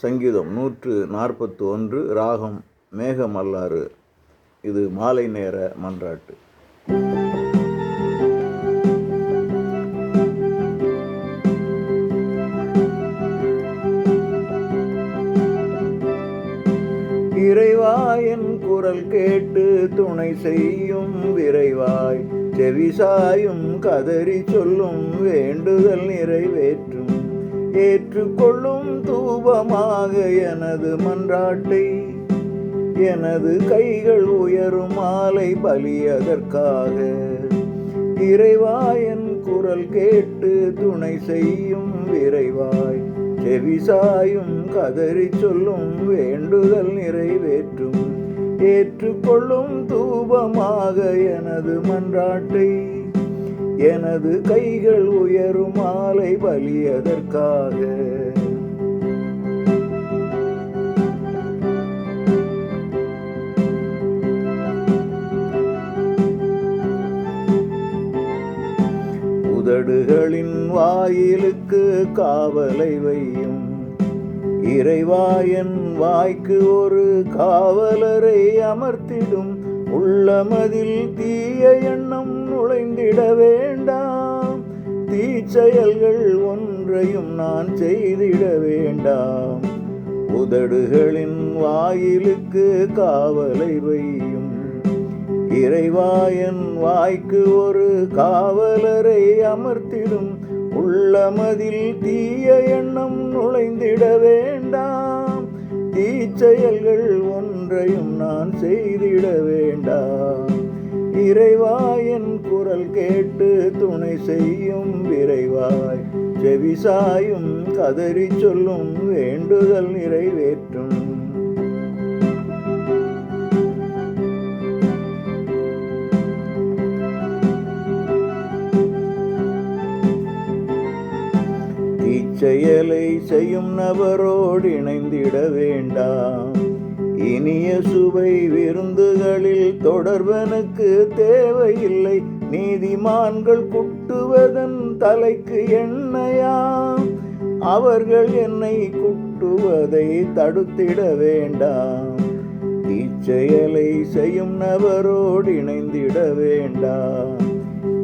சங்கீதம் நூற்று நாற்பத்து ஒன்று ராகம் மேகமல்லாறு இது மாலை நேர மன்றாட்டு. இறைவாயன் குரல் கேட்டு துணை செய்யும் விரைவாய் செவிசாயும் கதறி சொல்லும் வேண்டுதல் நிறைவேற்றும் ஏற்றுக்கொள்ளும் தூபமாக எனது மன்றாட்டை எனது கைகள் உயரும் மாலை பலியதற்காக. இறைவாயன் குரல் கேட்டு துணை செய்யும் விரைவாய். செவிசாயும் கதறி சொல்லும் வேண்டுதல் நிறைவேற்றும். ஏற்றுக்கொள்ளும் தூபமாக எனது மன்றாட்டை எனது கைகள் உயரும் மாலை பலியதற்காக உதடுகளின் வாயிலுக்கு காவலை வையும் இறைவாயன் வாய்க்கு ஒரு காவலரை அமர்த்திடும். உள்ளமதில் தீய எண்ணம் நுழைந்திட வேண்டாம். தீச்செயல்கள் ஒன்றையும் நான் செய்திட வேண்டாம். உதடுகளின் வாயிலுக்கு காவலை வையும். இறைவாயன் வாய்க்கு ஒரு காவலரை அமர்த்திடும். உள்ளமதில் தீய எண்ணம் செயல்கள் ஒன்றையும் நான் செய்திட வேண்டாம். இறைவாயன் குரல் கேட்டு துணை செய்யும் விரைவாய். செவிசாயும் கதறி சொல்லும் வேண்டுதல் நிறைவேற்றும். செயலை செய்யும் நபரோடு இணைந்திட வேண்டாம். இனிய சுவை விருந்துகளில் தொடர்பனுக்கு தேவையில்லை. நீதிமான்கள் குட்டுவதன் தலைக்கு எண்ணெயாம். அவர்கள் என்னை குட்டுவதை தடுத்திட வேண்டாம். இச்செயலை செய்யும் நபரோடு இணைந்திட வேண்டாம்.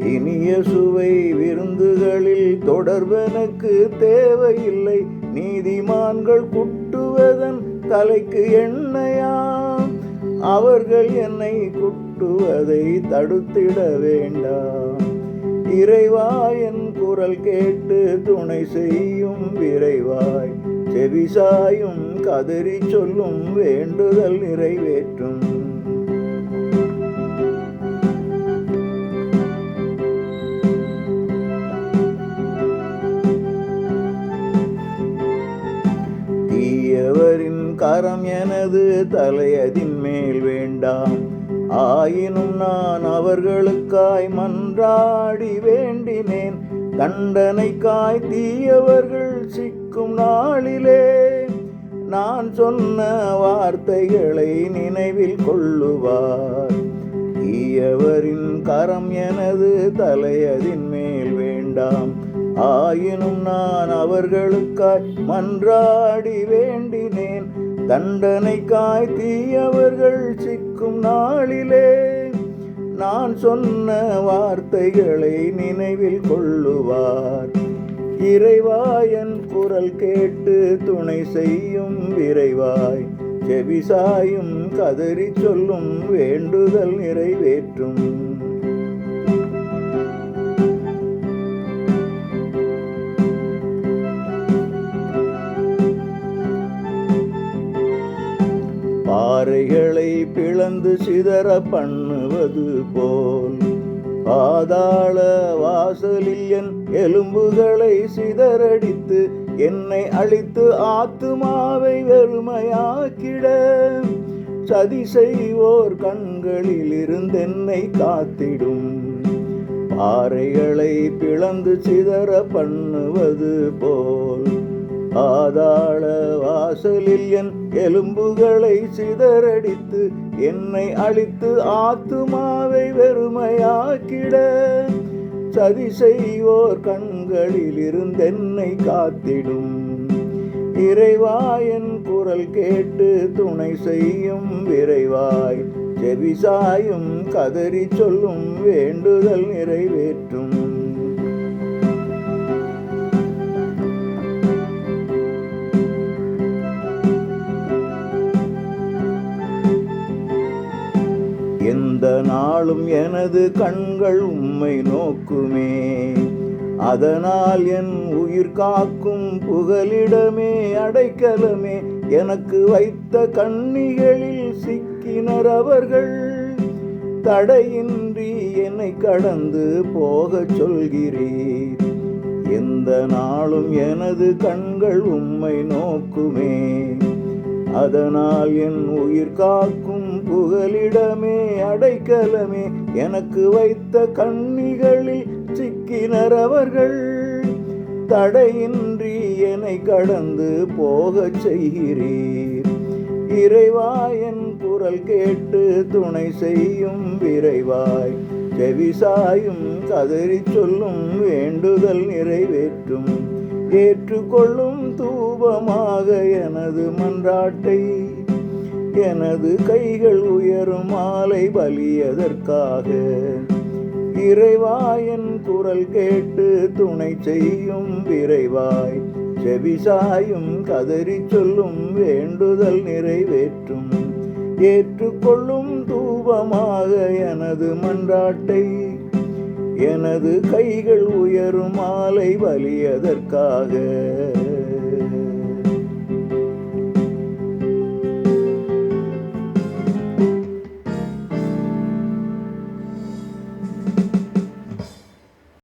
இனிய சுவை விருந்துகளில் தொடர்பெனக்கு தேவையில்லை. நீதிமான்கள் குட்டுவதன் தலைக்கு என்னையா அவர்கள் என்னை குட்டுவதை தடுத்திட வேண்டாம் இறைவாயன் குரல் கேட்டு துணை செய்யும் விரைவாய். செவிசாயும் கதறி சொல்லும் வேண்டுதல் நிறைவேற்றும். பெரியவரின் கரம் எனது தலையதின் மேல் வேண்டாம். ஆயினும் நான் அவர்களுக்காய் மன்றாடி வேண்டினேன். தண்டனைக்காய் தீயவர்கள் சிக்கும் நாளிலே நான் சொன்ன வார்த்தைகளை நினைவில் கொள்ளுவார். தீயவரின் கரம் எனது தலையதின் மேல் வேண்டாம். ஆயினும் நான் அவர்களுக்காய் மன்றாடி வேண்டினேன். தண்டனைக்காய் தீயவர்கள் சிக்கும் நாளிலே நான் சொன்ன வார்த்தைகளை நினைவில் கொள்ளுவார். இறைவாயன் குரல் கேட்டு துணை செய்யும் விரைவாய். செவிசாயும் கதறி சொல்லும் வேண்டுதல் நிறைவேற்றும். பாறைகளை பிளந்து சிதற பண்ணுவது போல். பாதாள வாசலில் என் எலும்புகளை சிதறடித்து என்னை அழித்து ஆத்துமாவை வெறுமையாக்கிட. சதி செய்வோர் கண்களிலிருந்து என்னை காத்திடும். பாறைகளை பிளந்து சிதற பண்ணுவது போல். பாதாள வாசலில் என் எலும்புகளை சிதறடித்து என்னை அழித்து ஆத்துமாவை வெறுமையாக்கிட. சதி செய்வோர் கண்களில் இருந்தென்னை காத்திடும் இறைவாயின் குரல் கேட்டு துணை செய்யும் விரைவாய். செவிசாயும் கதறி சொல்லும் வேண்டுதல் நிறைவேற்றும். நாளும் எனது கண்கள் உம்மை நோக்குமே. அதனால் என் உயிர் காக்கும் புகலிடமே அடைக்கலமே. எனக்கு வைத்த கண்ணிகளில் சிக்கினர் அவர்கள். தடையின்றி என்னை கடந்து போகச் சொல்கிறீர். எந்த நாளும் எனது கண்கள் உம்மை நோக்குமே. அதனால் என் உயிர் காக்கும் புகலிடமே அடைக்கலமே. எனக்கு வைத்த கண்ணிகளில் சிக்கினர் அவர்கள். தடையின்றி என்னை கடந்து போகச் செய்கிறீர். இறைவா என் குரல் கேட்டு துணை செய்யும் விரைவாய். செவிசாயும் கதறி சொல்லும் வேண்டுதல் நிறைவேற்றும். ஏற்றுக்கொள்ளும் தூபமாக எனது மன்றாட்டை எனது கைகள் உயரும் மாலை பலியதற்காக. இறைவாயின் குரல் கேட்டு துணை செய்யும் விரைவாய். செவிசாயும் கதறி சொல்லும் வேண்டுதல் நிறைவேற்றும். ஏற்றுக்கொள்ளும் தூபமாக எனது மன்றாட்டை. எனது கைகள் உயரும் மாலை வலியதற்காக